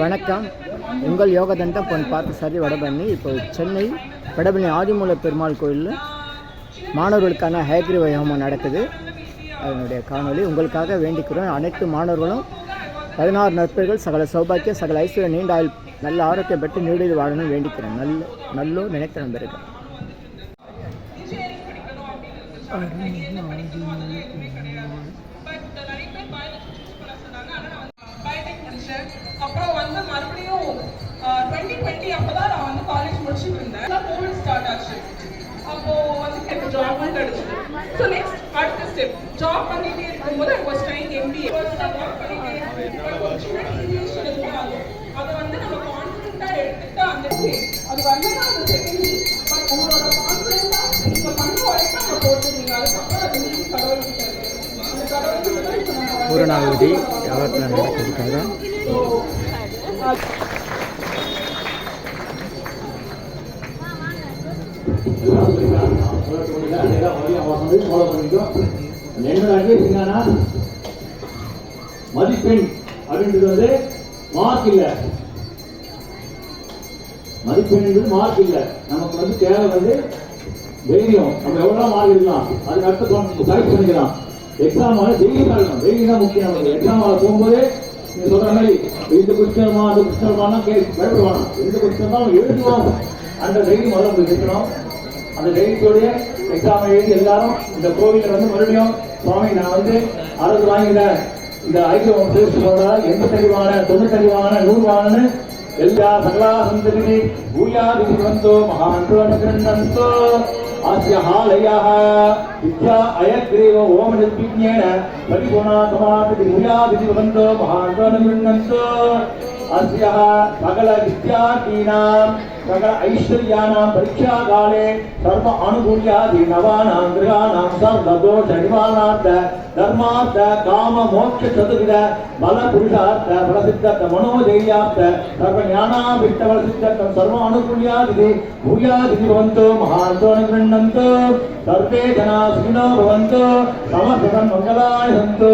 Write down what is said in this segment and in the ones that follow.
வணக்கம். உங்கள் யோகதண்டம் பொன் பார்த்து சரி வடபண்ணி இப்போ சென்னை வடபண்ணி ஆதிமூல பெருமாள் கோயிலில் மாணவர்களுக்கான ஹேக்ரி ஹோமம் நடக்குது. அதனுடைய காணொளி உங்களுக்காக வேண்டிக்கிறோம். அனைத்து மாணவர்களும் பதினாறு நட்பர்கள் சகல சௌபாக்கியம் சகல ஐஸ்வர்ய நீண்ட ஆயுள் நல்ல ஆரோக்கியம் பெற்று நீடில் வாழணும் வேண்டிக்கிறேன் நல்ல நல்லோ நினைத்த நம்பர்கள் பெருமாள். முடிச்சேன் அப்புறம் வந்து மறுபடியும் டுவெண்ட்டி டுவெண்ட்டி அப்பதான் நான் வந்து காலேஜ் முடிச்சுட்டு இருந்தேன். கோவிட் ஸ்டார்ட் ஆச்சு. அப்போ வந்து எனக்கு ஜாபும் கிடைச்சது. ஸோ நெக்ஸ்ட் அடுத்த ஸ்டெப் ஜாப் பண்ணிட்டே இருக்கும்போது I was trying MBA work பண்ணிட்டே டீவியேஷன் அதை வந்து நம்ம கான்ஃபிடென்ட்டாக எடுத்துக்கிட்டா அந்த அது வரலன்னா அந்த செகண்ட் பட் உங்களோட கான்ஃபிடென்ட்டாக நீங்கள் பண்ண வரைக்கும் நம்ம போட்டுருக்கீங்க அதுக்கப்புறம் அது மீறி கடவுள்கிட்ட இருக்கு. அந்த கடவுள்கிட்ட தான் இப்போ நம்ம வந்து பூரணாவதி யாவத்தில் நடக்கிறதுக்காக என்னோட அட்வைஸ் என்னன்னா மதிப்பெண் அப்படின்றது வந்து மார்க் இல்ல மதிப்பெண் என்பது மார்க் இல்ல நமக்கு வந்து தேவை வந்து தைரியம் நம்ம எவ்வளவு மார்க் இருக்கலாம் அதுக்கு அடுத்து கரெக்ட் பண்ணிக்கலாம் எக்ஸாம் வந்து டெய்லி பண்ணணும் டெய்லி தான் முக்கியம் நமக்கு எக்ஸாம் போகும்போது நீங்க சொல்ற மாதிரி இந்த புஸ்தகமா அந்த புஸ்தகமானா கே பயப்படுவானா? எந்த புஸ்தகம் தான் எழுதுவோம் அந்த தைரியம் முதல்ல உங்களுக்கு இருக்கணும். அந்த தைரியத்தோடைய எக்ஸாம் எழுதி எல்லாரும் இந்த கோவிலில் வந்து மறுபடியும் சுவாமி நான் வந்து அரசு வாங்கினேன் இந்த ஐக்கியம் சேர்த்து போடுறா எண்பத்தி அறிவான தொண்ணூத்தி அறிவான நூறுவானு எல்லா சகலா சந்ததி பூயாதி வந்தோ மகாந்தோ அனுகிரந்தோ ஆசியஹாலயः வித்யா அயக்ரீவ ஓம் நிர்விஜ்ஞேன பரிகுணா சமாபிதி முயாதிதி வந்தோ மகாந்தோ அனுகிரந்தோ अस्यः सकल विद्यार्थीनां सकल ऐश्वर्याणां परीक्षाकाले सर्व अनुकूल्यादि नवानां गृहाणां सर्वदोष निवारणार्थ धर्मार्थ काम मोक्ष चतुर्विध बल पुरुषार्थ फलसिद्धर्थ मनोजय्यार्थ सर्व ज्ञानाभिष्ट फलसिद्धर्थं सर्व अनुकूल्यादि भूयादि भवन्तु महान्तो अनुगृह्णन्तु सर्वे जना सुखिनो भवन्तु समस्ततं मङ्गलाय सन्तु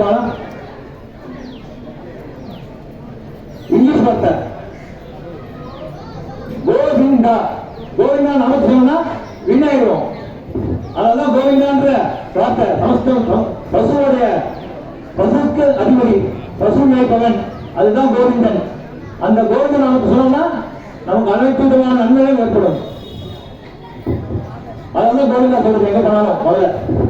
இருக்க? இங்கிலீஷ் வார்த்தை. கோவிந்தா. கோவிந்தா நமக்கு சொன்னா விநாயகரும் அதெல்லாம் கோவிந்தான்ற வார்த்தை. சமஸ்கிருதம் பசுவோடைய பசுக்கு அதிபதி பசு மேய்ப்பவன். அதுதான் கோவிந்தன். அந்த கோவிந்தன் நமக்கு சொன்னோம்னா நமக்கு அனைத்து விதமான நன்மைகள் ஏற்படும். அதெல்லாம் கோவிந்தா சொல்றது எங்க பண்ணாலும் முதல்ல.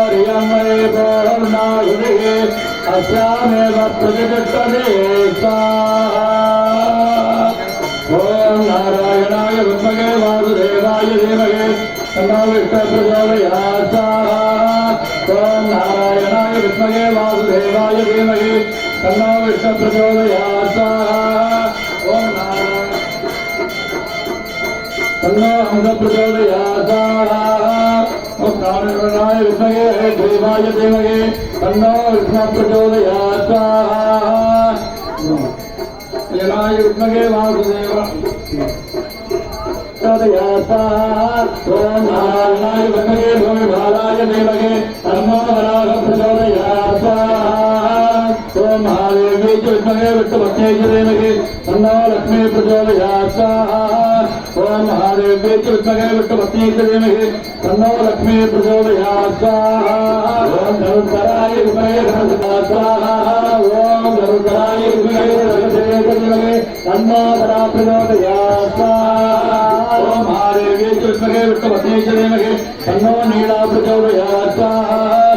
கல்வியே அஸ்யாமேவ பிரதிபத்ததே ஓம் நாராயணாய வித்மகே வாசுதேவாய தீமகே பிரச்சோதயாசா ஓம் நாராயணாய வித்மகே வாசுதேவாய தீமகே தன்னோ விஷ்ணு பிரச்சோதயாசா ஓம் நாராயண தன்னோ அங்க பிரச்சோதயாசா हर देमायवे महादेव स्वाम महाराष्टे स्वामी बाराज देवे हनमया विद्महे च धीमहि तन्नो लक्ष्मी प्रचोदयात् ॐ महादेवी च विद्महे विष्णुपत्न्यै च लक्ष्मी प्रचोदयात् ॐ धनुर्धराय विद्महे धनुर्धरात् ॐ धनुर्धराय विद्महे धनुर्धराय धीमहि तन्नो धरा प्रचोदयात् ॐ च च धीमहि तन्नो नीला प्रचोदयात् ॐ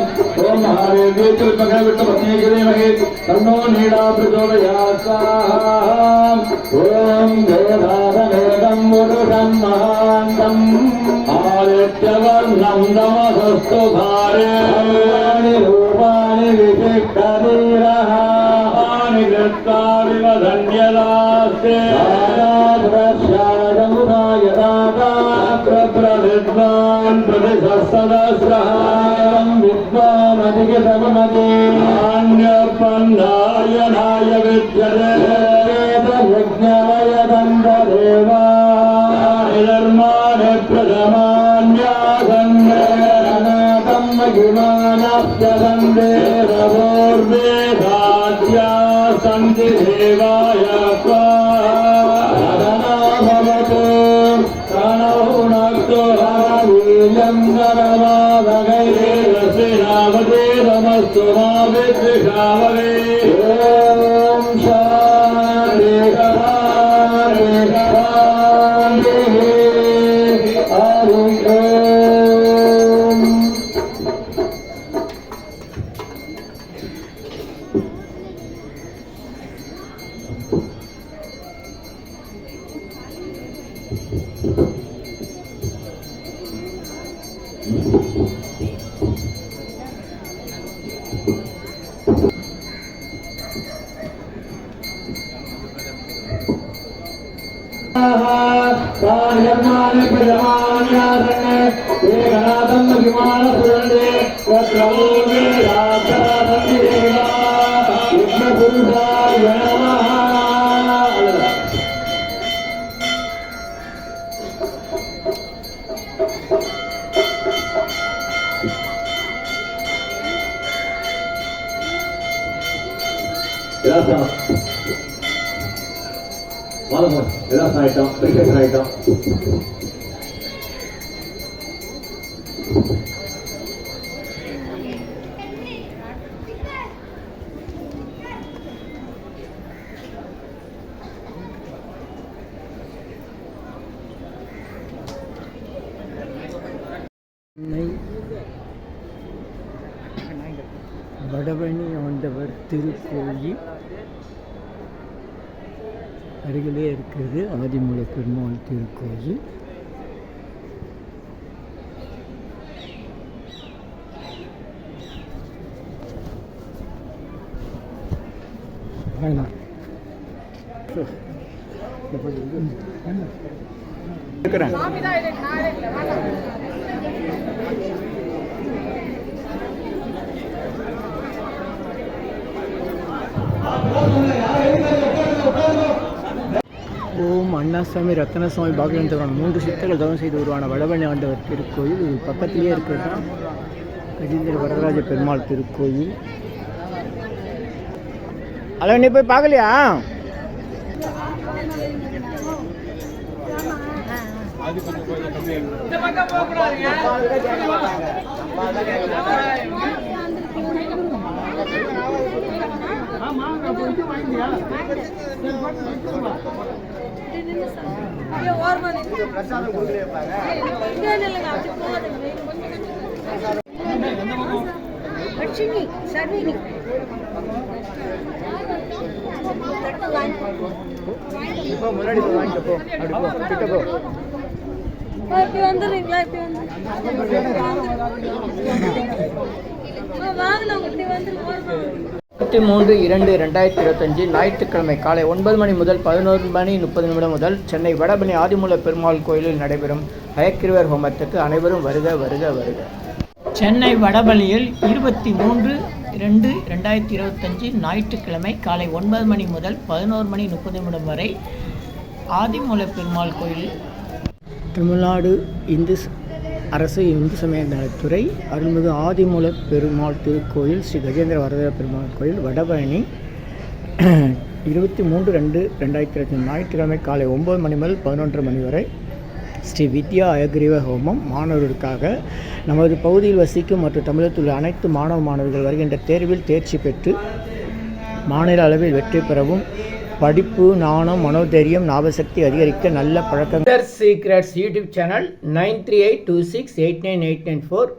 महादेवी च विद्महे विष्णुपत्न्यै च धीमहि तन्नो नीला प्रचोदयात् ॐ देवादमेदं मुरुषं महान्तम् आदित्यवर्णं नमसस्तु भार्याणि रूपाणि विशिष्टवीरः पाणि कृत्वाविव धन्यदास्ते प्रस्यादमुदाय दाताप्रविद्वान् प्रतिसहस्रः विद्वानधिगतममदे नान्यपन्नायनाय विद्यते यज्ञवयदन्तदेवा निर्माणे प्रथमान्यासन्नेरनाथं महिमानाप्यसन्दे रवोर्वेदाद्या सन्ति देवाय भवतु कार्यमाने प्रजमान्यासने एकनाथम् अभिमानपुरण्डे वक्रमोमे राधारति देवा विष्णुपुरुषाय नमः Gracias. வாங்க விலாசம் ஆயிட்டோம் பிரிகேஷன் ஆயிட்டோம் வடவணி ஆண்டவர் திருக்கோயில். அருகிலே இருக்கிறது ஆதிமூல பெருமாள் திருக்கோயில் வேணாம். இருக்கிறேன். ஓம் அண்ணாசாமி ரத்னசாமி பாகியந்தவரன் மூன்று சித்தர்கள் தவம் செய்து உருவான வடபழனி ஆண்டவர் திருக்கோயில். இது பக்கத்திலேயே இருக்கிறது? தான் கஜேந்திர வரதராஜ பெருமாள் திருக்கோயில். ஹலோ நீ போய் பார்க்கலையா? இந்த பக்கம் போக கூடாதுங்க லட்சுமி சர்வினி இப்போ முன்னாடி வாங்கிட்டு போ. அப்படி போ கிட்ட போ இப்படி வந்துடுறீங்களா இப்படி வந்து இப்படி வந்துருக்கோம் இருபத்தி மூன்று இரண்டு ரெண்டாயிரத்தி இருபத்தஞ்சு ஞாயிற்றுக்கிழமை காலை ஒன்பது மணி முதல் பதினோரு மணி முப்பது நிமிடம் முதல் சென்னை வடபழனி ஆதிமூல பெருமாள் கோயிலில் நடைபெறும் ஹயக்கிருவர் ஹோமத்துக்கு அனைவரும் வருக வருக வருக. சென்னை வடபழனியில் இருபத்தி மூன்று ரெண்டு ரெண்டாயிரத்தி இருபத்தஞ்சு ஞாயிற்றுக்கிழமை காலை ஒன்பது மணி முதல் பதினோரு மணி முப்பது நிமிடம் வரை ஆதிமூல பெருமாள் கோயில் தமிழ்நாடு இந்து அரசு இந்து சமய நலத்துறை அருள்மிகு ஆதிமூல பெருமாள் திருக்கோயில் ஸ்ரீ கஜேந்திர வரதர பெருமாள் கோயில் வடபழனி. இருபத்தி மூன்று ரெண்டு ரெண்டாயிரத்தி இருபத்தி ஞாயிற்றுக்கிழமை காலை ஒம்பது மணி முதல் பதினொன்று மணி வரை ஸ்ரீ வித்யா அயக்ரீவ ஹோமம் மாணவர்களுக்காக நமது பகுதியில் வசிக்கும் மற்றும் தமிழகத்தில் உள்ள அனைத்து மாணவ மாணவர்கள் வருகின்ற தேர்வில் தேர்ச்சி பெற்று மாநில அளவில் வெற்றி பெறவும் படிப்பு நாணம் மனோதைரியம் ஞாபகசக்தி அதிகரிக்க நல்ல பழக்கங்கள். Secrets YouTube channel nine three eight two six eight nine eight nine four.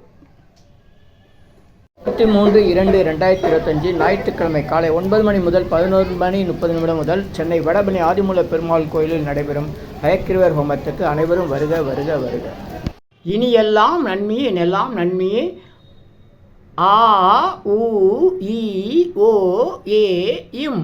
இருபத்தி மூன்று இரண்டு ரெண்டாயிரத்தி இருபத்தஞ்சு ஞாயிற்றுக்கிழமை காலை ஒன்பது மணி முதல் பதினோரு மணி முப்பது நிமிடம் முதல் சென்னை வடபணி ஆதிமூல பெருமாள் கோயிலில் நடைபெறும் ஹயக்கிருவர் ஹோமத்துக்கு அனைவரும் வருக வருக வருக. இனி எல்லாம் நன்மையே எல்லாம் நன்மையே. ஆ உ இ ஓ ஏ இம்.